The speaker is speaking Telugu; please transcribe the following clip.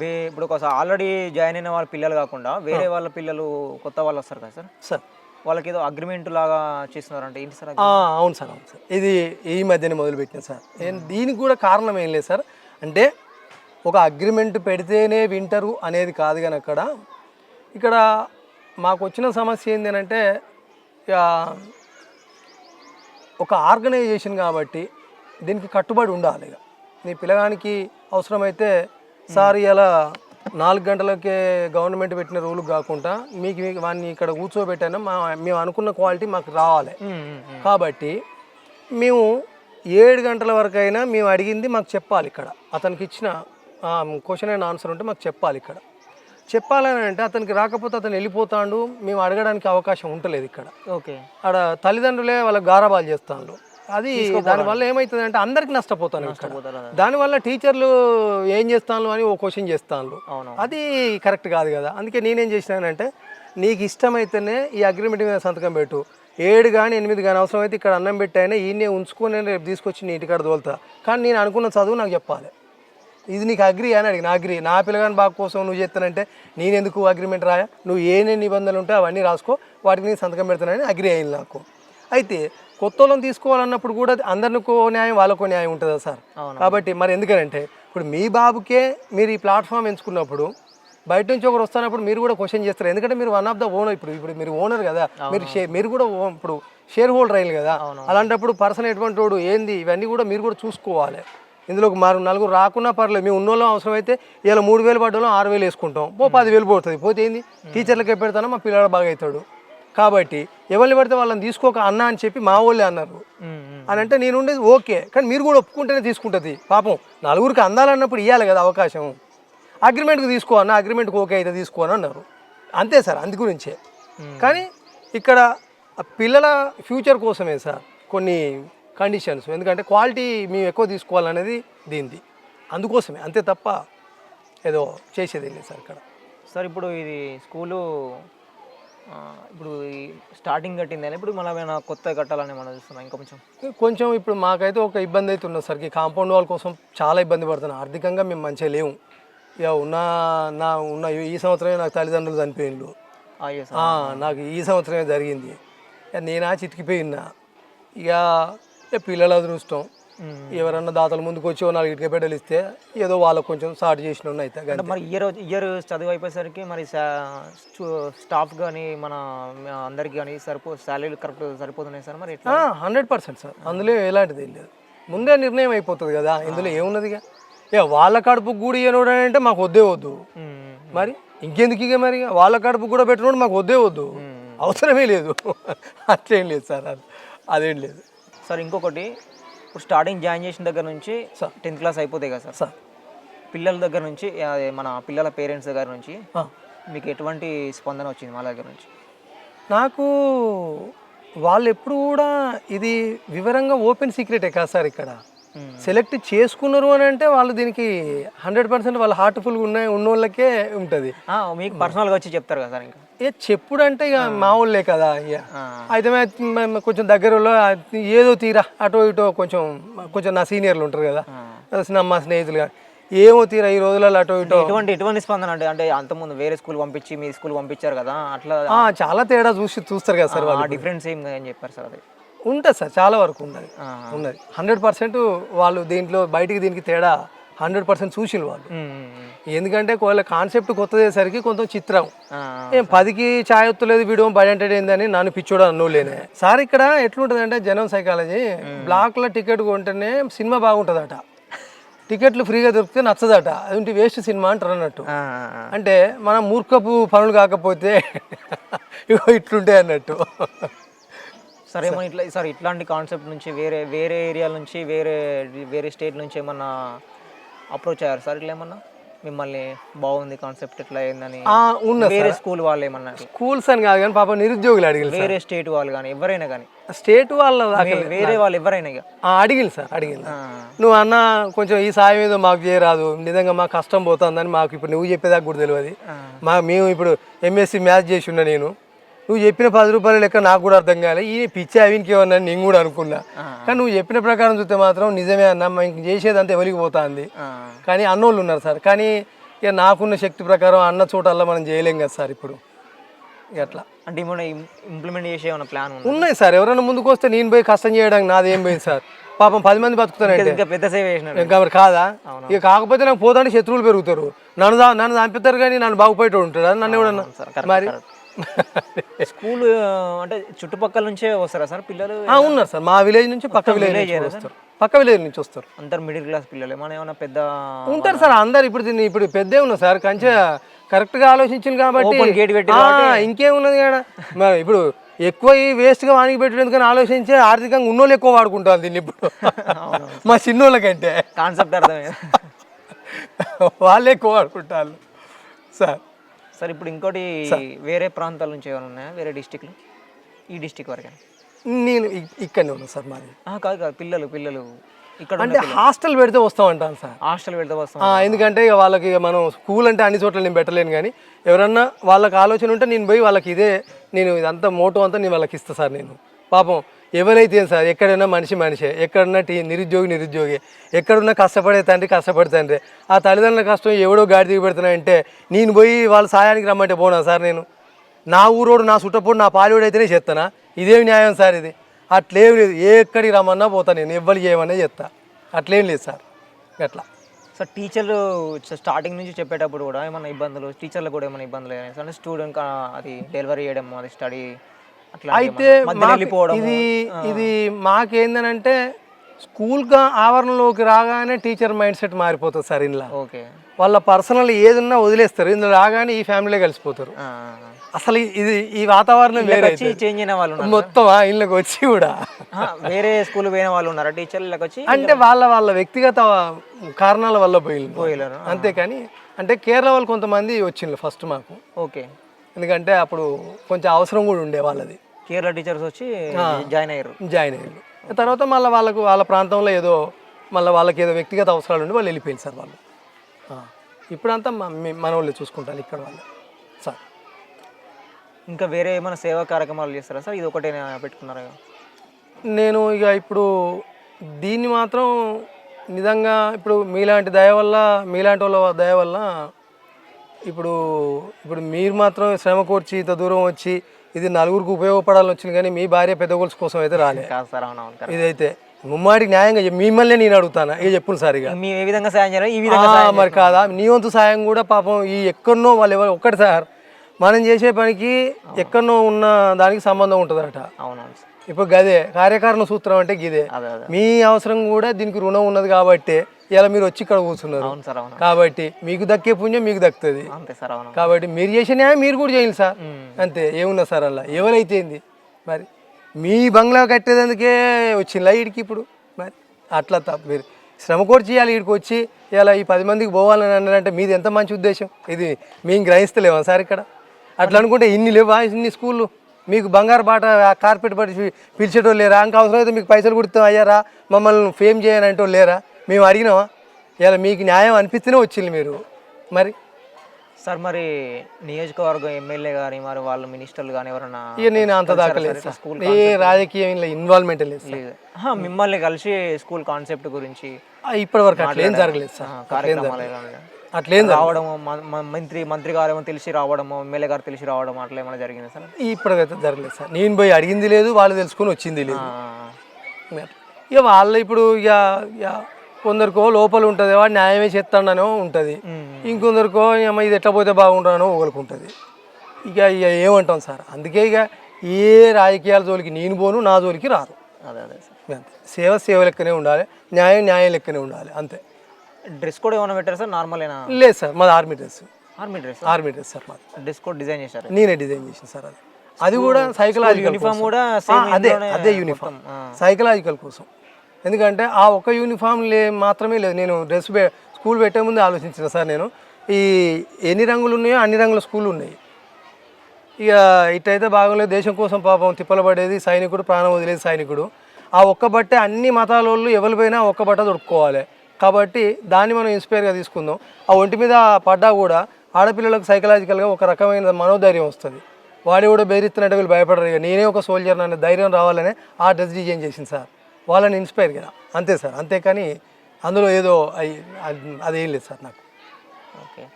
వే ఇప్పుడు ఒక ఆల్రెడీ జాయిన్ అయిన వాళ్ళ పిల్లలు కాకుండా వేరే వాళ్ళ పిల్లలు కొత్త వాళ్ళు వస్తారు కదా సార్? సార్. వాళ్ళకి ఏదో అగ్రిమెంట్ లాగా చేస్తున్నారు అంటే ఏంటి సార్ అవును సార్ అవును సార్. ఇది ఈ మధ్యనే మొదలుపెట్టిన సార్. నేను దీనికి కూడా కారణం ఏం లేదు సార్. అంటే ఒక అగ్రిమెంట్ పెడితేనే వింటరు అనేది కాదు కానీ అక్కడ ఇక్కడ మాకు వచ్చిన సమస్య ఏంటి అంటే ఇక ఒక ఆర్గనైజేషన్ కాబట్టి దీనికి కట్టుబడి ఉండాలి ఇక. నీ పిల్లగానికి అవసరమైతే సార్ ఇలా నాలుగు గంటలకే గవర్నమెంట్ పెట్టిన రూల్ కాకుండా మీకు వాడిని ఇక్కడ కూర్చోబెట్టాను మా మేము అనుకున్న క్వాలిటీ మాకు రావాలి. కాబట్టి మేము ఏడు గంటల వరకు అయినా మేము అడిగింది మాకు చెప్పాలి ఇక్కడ. అతనికి ఇచ్చిన క్వశ్చన్ అండ్ ఆన్సర్ ఉంటే మాకు చెప్పాలి ఇక్కడ. చెప్పాలని అంటే అతనికి రాకపోతే అతను వెళ్ళిపోతాడు. మేము అడగడానికి అవకాశం ఉంటలేదు ఇక్కడ. ఓకే. ఆడ తల్లిదండ్రులే వాళ్ళకి గారాబాలు చేస్తాను అది దానివల్ల ఏమవుతుంది అంటే అందరికి నష్టపోతాను. దానివల్ల టీచర్లు ఏం చేస్తాను అని ఓ క్వశ్చన్ చేస్తాను అది కరెక్ట్ కాదు కదా. అందుకే నేనేం చేసినానంటే నీకు ఇష్టమైతేనే ఈ అగ్రిమెంట్ మీద సంతకం పెట్టు. ఏడు కానీ ఎనిమిది కానీ అవసరమైతే ఇక్కడ అన్నం పెట్టైనా ఈయనే ఉంచుకొని రేపు తీసుకొచ్చి నీ ఇంటికాడ తోలుతా. కానీ నేను అనుకున్న చదువు నాకు చెప్పాలి. ఇది నీకు అగ్రి అని అడిగిన. అగ్రి నా పిల్లగాని బాగు కోసం నువ్వు చేస్తానంటే నేను ఎందుకు అగ్రిమెంట్ రాయా? నువ్వు ఏ నిబంధనలు ఉంటే అవన్నీ రాసుకో. వాటికి నేను సంతకం పెడతానని అగ్రి అయింది నాకు. అయితే కొత్త వాళ్ళని తీసుకోవాలన్నప్పుడు కూడా అందరికో న్యాయం వాళ్ళకో న్యాయం ఉంటుందా సార్. కాబట్టి మరి ఎందుకనంటే ఇప్పుడు మీ బాబుకే మీరు ఈ ప్లాట్ఫామ్ ఎంచుకున్నప్పుడు బయట నుంచి ఒకరు వస్తున్నప్పుడు మీరు కూడా క్వశ్చన్ చేస్తారు. ఎందుకంటే మీరు వన్ ఆఫ్ ద ఓనర్ ఇప్పుడు ఇప్పుడు మీరు ఓనర్ కదా. మీరు షేర్ మీరు కూడా ఓ- ఇప్పుడు షేర్ హోల్డర్ అయ్యారు కదా అలాంటప్పుడు పర్సన్ ఎటువంటి వాడు ఏంది? ఇవన్నీ కూడా మీరు కూడా చూసుకోవాలి. ఇందులో మరి నలుగురు రాకున్నా పర్లేదు. మేము ఉన్నోళ్ళం అవసరమైతే ఇలా మూడు వేలు పడ్డాలో ఆరు వేలు వేసుకుంటాం. ఓ పది వేలు పోతుంది పోతే ఏంది? టీచర్లకే పెడతానో? మా పిల్లడు బాగా అవుతాడు కాబట్టి ఎవరిని పడితే వాళ్ళని తీసుకోక అన్న అని చెప్పి మా వాళ్ళే అన్నారు. అని అంటే నేను ఉండేది ఓకే కానీ మీరు కూడా ఒప్పుకుంటేనే తీసుకుంటుంది. పాపం నలుగురికి అందాలన్నప్పుడు ఇవ్వాలి కదా అవకాశం. అగ్రిమెంట్కి తీసుకో అన్న అగ్రిమెంట్కి ఓకే అయితే తీసుకో అని అన్నారు. అంతే సార్ అందు గురించే. కానీ ఇక్కడ పిల్లల ఫ్యూచర్ కోసమే సార్ కొన్ని కండిషన్స్. ఎందుకంటే క్వాలిటీ మేము ఎక్కువ తీసుకోవాలనేది దీనిది. అందుకోసమే అంతే తప్ప ఏదో చేసేది లేదు సార్ ఇక్కడ. సార్ ఇప్పుడు ఇది స్కూలు ఇప్పుడు ఈ స్టార్టింగ్ కట్టింది అని ఇప్పుడు మళ్ళీ ఏమైనా కొత్త కట్టాలని మనం చూస్తున్నాం ఇంకా కొంచెం? కొంచెం ఇప్పుడు మాకైతే ఒక ఇబ్బంది అయితే ఉన్నది సార్. ఈ కాంపౌండ్ వాల్ కోసం చాలా ఇబ్బంది పడుతున్నాం. ఆర్థికంగా మేము మంచిగా లేవు. ఇక ఉన్న నా ఉన్న ఈ సంవత్సరమే నాకు తల్లిదండ్రులు చనిపోయిండు నాకు ఈ సంవత్సరమే జరిగింది. నేనా చితికిపోయినా ఇక పిల్లల అదృష్టం. ఎవరన్నా దాతల ముందుకు వచ్చి నాలుగు ఇటుక బిడ్డలు ఇస్తే ఏదో వాళ్ళకు కొంచెం సాటి చేసిన అయితే మరి ఇయర్ ఇయర్ చదువు అయిపోయేసరికి మరి స్టాఫ్ కానీ మన అందరికి కానీ సరిపో శాలరీలు కరెక్ట్ సరిపోతున్నాయి సార్ మరి హండ్రెడ్ పర్సెంట్ సార్. అందులో ఎలాంటిది లేదు. ముందే నిర్ణయం అయిపోతుంది కదా ఇందులో ఏమున్నదిగా ఇక? వాళ్ళ కడుపు గూడి ఇయ్యనోడు అంటే మాకు వద్దే వద్దు. మరి ఇంకెందుకు ఇక మరి? వాళ్ళ కడుపు కూడా పెట్టినోడు మాకు వద్దే వద్దు. అవసరమే లేదు. అట్లేం లేదు సార్ అదేం లేదు. సార్ ఇంకొకటి ఇప్పుడు స్టార్టింగ్ జాయిన్ చేసిన దగ్గర నుంచి టెన్త్ క్లాస్ అయిపోతాయి కదా సార్ సార్ పిల్లల దగ్గర నుంచి అదే మన పిల్లల పేరెంట్స్ దగ్గర నుంచి. మీకు ఎటువంటి స్పందన వచ్చింది మా దగ్గర నుంచి నాకు వాళ్ళు ఎప్పుడు కూడా ఇది వివరంగా ఓపెన్ సీక్రెటే కదా సార్ ఇక్కడ. సెలెక్ట్ చేసుకున్నారు అని అంటే వాళ్ళు దీనికి హండ్రెడ్ పర్సెంట్ వాళ్ళ హార్ట్ఫుల్గా ఉన్న ఉన్నోళ్ళకే ఉంటుంది. మీకు పర్సనల్గా వచ్చి చెప్తారు కదా సార్ ఇంకా. ఏ చెప్పుడు అంటే ఇక మా వాళ్ళే కదా ఇక. అయితే కొంచెం దగ్గరలో ఏదో తీరా అటో ఇటో కొంచెం కొంచెం నా సీనియర్లు ఉంటారు కదా. మా స్నేహితులు కానీ ఏమో తీరా ఈ రోజులలో అటో ఇటో. ఎటువంటి ఎటువంటి స్పందన అంటే అంటే అంతకుముందు వేరే స్కూల్ పంపించి మీ స్కూల్ పంపించారు కదా అట్లా? చాలా తేడా చూసి చూస్తారు కదా సార్ డిఫరెన్స్ ఏం అని చెప్పారు సార్ అది. ఉంటుంది సార్ చాలా వరకు ఉన్నది. ఉన్నది హండ్రెడ్ పర్సెంట్ వాళ్ళు దీంట్లో బయటికి దీనికి తేడా హండ్రెడ్ పర్సెంట్ చూసిరు వాళ్ళు. ఎందుకంటే వాళ్ళ కాన్సెప్ట్ కొత్తదేసరికి కొంచెం చిత్రం. ఏం పదికి ఛాయ్ ఒత్తలేదు వీడియో బడి అంటే ఏందని నన్ను పిచ్చోడు అన్నోలేనే సార్ ఇక్కడ ఎట్లుంటుంది అంటే జనం సైకాలజీ బ్లాక్లో టికెట్ కొంటేనే సినిమా బాగుంటుందట. టికెట్లు ఫ్రీగా దొరికితే నచ్చదట. అది వేస్ట్ సినిమా అంటారు అన్నట్టు. అంటే మనం మూర్ఖపు పనులు కాకపోతే ఇగో ఇట్లుంటాయి అన్నట్టు. సార్ ఏమో ఇట్లా సార్ ఇట్లాంటి కాన్సెప్ట్ నుంచి వేరే వేరే ఏరియాల నుంచి వేరే వేరే స్టేట్ నుంచి ఏమన్నా అప్రోచ్ అయ్యారు సార్ ఇట్లా ఏమన్నా? మిమ్మల్ని బాగుంది కాన్సెప్ట్ ఇట్లా ఏందని వేరే స్కూల్ వాళ్ళు ఏమన్నా? స్కూల్స్ అని కాదు కానీ పాప నిరుద్యోగులు అడిగిలు సార్. వేరే స్టేట్ వాళ్ళు కానీ ఎవరైనా కానీ. స్టేట్ వాళ్ళ వేరే వాళ్ళు ఎవరైనా అడిగిలు సార్ అడిగిలు. ఆ, నువ్వు అన్న కొంచెం ఈ సాయం ఏదో మాకు చేయరాదు నిజంగా మా కష్టం పోతుందని మాకు ఇప్పుడు నువ్వు చెప్పేదాకా కూడా తెలియదు. మా మేము ఇప్పుడు ఎంఎస్సి మ్యాథ్స్ చేసి ఉన్నా నేను. నువ్వు చెప్పిన పది రూపాయల లెక్క నాకు కూడా అర్థం కాలే. ఈ పిచ్చి అవినికి ఏమన్నా నేను కూడా అనుకున్నా. కానీ నువ్వు చెప్పిన ప్రకారం చూస్తే మాత్రం నిజమే అన్న ఇంక చేసేదంతా ఎవరికి పోతుంది. కానీ అన్నోళ్ళు ఉన్నారు సార్. కానీ ఇక నాకున్న శక్తి ప్రకారం అన్న చోటల్లా మనం చేయలేం కదా సార్ ఇప్పుడు. అట్లా. అంటే ఇంప్లిమెంట్ చేసే ప్లాన్ ఉన్నాయి సార్. ఎవరైనా ముందుకు వస్తే నేను పోయి కష్టం చేయడానికి నాది ఏం పోయింది సార్. పాపం పది మంది బతుకుతానంటే ఇంకా పెద్ద సేవ చేసినారు. ఇంకా మరి కాదా? ఇక కాకపోతే నాకు పోతాంటే శత్రువులు పెరుగుతారు. నన్ను నన్ను చంపుతారు కానీ నన్ను బాగుపోయేటోడు ఉంటాడు. నన్ను ఎవడన్నా మరి స్కూల్ అంటే చుట్టుపక్కల నుంచే వస్తారా సార్ పిల్లలు? ఉన్నారు సార్. మా విలేజ్ నుంచి పక్క విలేజ్ నుంచి వస్తారు. పక్క విలేజ్ నుంచి వస్తారు. అందరు మిడిల్ క్లాస్ పిల్లలు. ఏమైనా ఏమైనా పెద్ద ఉంటారు సార్ అందరు ఇప్పుడు దీన్ని ఇప్పుడు పెద్దే ఉన్నారు సార్. కంచె కరెక్ట్గా ఆలోచించింది కాబట్టి పెట్టిరు ఆ, ఇంకేమున్నది కదా మరి ఇప్పుడు ఎక్కువ ఈ వేస్ట్గా వానికి పెట్టడం ఆలోచించే ఆర్థికంగా ఉన్నోళ్ళు ఎక్కువ వాడుకుంటారు దీన్ని ఇప్పుడు. మా చిన్నోళ్ళకంటే. కాన్సెప్ట్ అర్థమైంది. వాళ్ళే ఎక్కువ వాడుకుంటారు సార్. సార్ ఇప్పుడు ఇంకోటి వేరే ప్రాంతాల నుంచి ఏమైనా ఉన్నాయా? వేరే డిస్టిక్లు? ఈ డిస్టిక్ వరకే నేను ఇక్కడనే ఉన్నా సార్ మాది. కాదు కాదు పిల్లలు పిల్లలు. ఇక్కడ అంటే హాస్టల్ పెడితే వస్తామంటాను సార్. హాస్టల్ వెళ్తే వస్తాం. ఎందుకంటే ఇక వాళ్ళకి మనం స్కూల్ అంటే అన్ని చోట్ల నేను పెట్టలేను కానీ ఎవరన్నా వాళ్ళకి ఆలోచన ఉంటే నేను పోయి వాళ్ళకి ఇదే నేను ఇదంతా మోటో అంతా నేను వాళ్ళకి ఇస్తా సార్ నేను. పాపం ఎవరైతే సార్ ఎక్కడైనా మనిషి మనిషే ఎక్కడున్న టీ నిరుద్యోగి నిరుద్యోగి ఎక్కడున్నా కష్టపడే తండ్రి కష్టపడే తండ్రి ఆ తల్లిదండ్రుల కష్టం ఎవడో గాడి దిగి పెడుతున్నా అంటే నేను పోయి వాళ్ళ సాయానికి రమ్మంటే పోనా సార్ నేను? నా ఊరోడు నా చుట్టపోడు నా పాలివాడు అయితేనే చేస్తానా ఇదేమి న్యాయం సార్ ఇది? అట్లేం లేదు ఏ ఎక్కడికి రమ్మన్నా పోతా నేను ఎవ్వరికి ఏమన్నా చెప్తా అట్లేం లేదు సార్ అట్లా సార్ టీచర్లు స్టార్టింగ్ నుంచి చెప్పేటప్పుడు కూడా ఏమైనా ఇబ్బందులు టీచర్లు కూడా ఏమైనా ఇబ్బందులు అంటే స్టూడెంట్ అది డెలివరీ చేయడం అది స్టడీ అయితే ఇది ఇది మాకేందనంటే స్కూల్గా ఆవరణలోకి రాగానే టీచర్ మైండ్ సెట్ మారిపోతుంది సార్ ఇందులో. వాళ్ళ పర్సనల్ ఏదున్నా వదిలేస్తారు. ఇందులో రాగానే ఈ ఫ్యామిలీలో కలిసిపోతారు. అసలు ఇది ఈ వాతావరణం వేరే చేంజ్ అయిన వాళ్ళు మొత్తం ఆ ఇళ్ళకి వచ్చి కూడా. వేరే స్కూల్ పోయిన వాళ్ళు ఉన్నారా? టీచర్లకు వచ్చి? అంటే వాళ్ళ వాళ్ళ వ్యక్తిగత కారణాల వల్ల పోయి పోయలేరు అంతేకాని అంటే కేరళ వాళ్ళు కొంతమంది వచ్చిండ్రు ఫస్ట్ మాకు. ఓకే. ఎందుకంటే అప్పుడు కొంచెం అవసరం కూడా ఉండే వాళ్ళది. కేరళ టీచర్స్ వచ్చి జాయిన్ అయ్యారు. జాయిన్ అయ్యారు. తర్వాత మళ్ళీ వాళ్ళకు వాళ్ళ ప్రాంతంలో ఏదో మళ్ళీ వాళ్ళకి ఏదో వ్యక్తిగత అవసరాలు ఉండి వాళ్ళు వెళ్ళిపోయింది సార్ వాళ్ళు. ఇప్పుడంతా మన వాళ్ళే చూసుకుంటారు ఇక్కడ వాళ్ళు. సార్. ఇంకా వేరే ఏమైనా సేవా కార్యక్రమాలు చేస్తారా సార్? ఇది ఒకటే పెట్టుకున్నారా? నేను ఇక ఇప్పుడు దీన్ని మాత్రం నిజంగా ఇప్పుడు మీలాంటి దయ వల్ల మీలాంటి వాళ్ళ దయ వల్ల ఇప్పుడు ఇప్పుడు మీరు మాత్రం శ్రమ కూర్చి ఇంత దూరం వచ్చి ఇది నలుగురికి ఉపయోగపడాలని వచ్చింది కానీ మీ భార్య పెద్ద గోల్స్ కోసం అయితే రాలే. కాదు సార్ అవునవును కరెక్ట్. ఇదైతే ముమ్మాడికి న్యాయంగా చెప్పు. మిమ్మల్ని నేను అడుగుతాను? ఇక చెప్పును సార్ ఇక మేము ఏ విధంగా సాయం చేయాలి ఈ విధంగా ఆ, మరి కాదా? నీ వంతు సాయం కూడా పాపం ఈ ఎక్కడనో వాళ్ళు ఎవరు ఒక్కటి సార్ మనం చేసే పనికి ఎక్కడనో ఉన్న దానికి సంబంధం ఉంటుందట. అవునవును సార్. ఇప్పుడు గదే కార్యకారణ సూత్రం అంటే గిదే. అదే అదే. మీ అవసరం కూడా దీనికి రుణం ఉన్నది కాబట్టి ఇలా మీరు వచ్చి ఇక్కడ కూర్చున్నారు. అవును సార్ అవును. కాబట్టి మీకు దక్కే పుణ్యం మీకు దక్కుతుంది. అంతే సార్ అవును. కాబట్టి మీరు చేసే న్యాయం మీరు కూడా చేయాలి సార్. అంతే ఏమున్నా సార్ అలా. ఎవరైతే ఏంది? మరి మీ బంగ్లా కట్టేదందుకే వచ్చింది ఇడికి ఇప్పుడు. మరి అట్లా తప్ప మీరు శ్రమ కూడా చేయాలి ఇక్కడికి వచ్చి ఇలా ఈ పది మందికి పోవాలని అన్నారంటే మీది ఎంత మంచి ఉద్దేశం? ఇది మేము గ్రహిస్తలేమా సార్ ఇక్కడ? అట్లా అనుకుంటే ఇన్ని లేవా? ఇన్ని స్కూళ్ళు? మీకు బంగారు బాట కార్పెట్ పట్టి పిలిచేటోళ్ళు లేరా? ఇంకా అవసరం అయితే మీకు పైసలు కుడితే అయ్యారా మమ్మల్ని ఫేమ్ చేయని అంటే లేరా? మేము అడిగినామా? ఇలా మీకు న్యాయం అనిపిస్తేనే వచ్చింది మీరు. మరి? సార్ మరి నియోజకవర్గం ఎమ్మెల్యే కానీ మరి వాళ్ళ మినిస్టర్లు కానీ ఎవరైనా ఇక నేను అంత దాకా లేదు. స్కూల్ ఏ రాజకీయం ఇన్వాల్వ్మెంట్ లేదు లేదు. మిమ్మల్ని కలిసి స్కూల్ కాన్సెప్ట్ గురించి ఆ, ఇప్పటివరకు అట్లా ఏం జరగలేదు సార్. కార్యక్రమాలు అట్లేం రావడము మంత్రి మంత్రి గారు ఏమో తెలిసి రావడము ఎమ్మెల్యే గారు తెలిసి రావడం అట్లా ఏమైనా జరిగింది సార్? ఇప్పటికైతే జరగలేదు సార్. నేను పోయి అడిగింది లేదు వాళ్ళు తెలుసుకొని వచ్చింది లేదు. ఇక వాళ్ళ ఇప్పుడు ఇక కొందరికో లోపల ఉంటుంది వాడు న్యాయమే చేస్తాడనో ఉంటుంది. ఇంకొందరికో ఇది ఎట్లా పోతే బాగుంటానో ఒకరికి ఉంటుంది ఇక ఇక ఏమంటాం సార్? అందుకే ఇక ఏ రాజకీయాల జోలికి నేను పోను నా జోలికి రారు అదే అదే సార్. అంతే. సేవ సేవ లెక్కనే ఉండాలి న్యాయం న్యాయం లెక్కనే ఉండాలి అంతే. డ్రెస్ కోడ్ ఏమైనా పెట్టారు సార్? నార్మలేనా? లేదు సార్ మాది army dress. Army dress? Army dress sir మాది. డ్రెస్ కోడ్ డిజైన్ చేశారు? నేనే డిజైన్ చేసిన సార్ అది. అది కూడా సైకలాజికల్ యూనిఫామ్ కూడా అదే అదే యూనిఫామ్. సైకలాజికల్ కోసం. ఎందుకంటే ఆ ఒక్క యూనిఫామ్ లే మాత్రమే లేదు. నేను డ్రెస్ స్కూల్ పెట్టే ముందు ఆలోచించిన సార్ నేను. ఈ ఎన్ని రంగులు ఉన్నాయో అన్ని రంగుల స్కూల్ ఉన్నాయి. ఇక ఇటైతే బాగోలేదు దేశం కోసం పాపం తిప్పలు పడేది సైనికుడు ప్రాణం వదిలేది సైనికుడు. ఆ ఒక్క బట్టే అన్ని మతాల వాళ్ళు ఎవరి పోయినా ఒక్క బట్ట దొరుకుకోవాలి. కాబట్టి దాన్ని మనం ఇన్స్పైర్గా తీసుకుందాం. ఆ ఒంటి మీద పడ్డా కూడా ఆడపిల్లలకు సైకలాజికల్గా ఒక రకమైన మనోధైర్యం వస్తుంది. వాడి కూడా బెదిరిస్తున్నట్టు వీళ్ళు భయపడరు. ఇక నేనే ఒక సోల్జర్ అనే ధైర్యం రావాలనే ఆ డ్రెస్ డిజైన్ చేసింది సార్. వాళ్ళని ఇన్స్పైర్ కదా. అంతే సార్. అంతేకాని అందులో ఏదో అది- అదేం లేదు సార్ నాకు. ఓకే.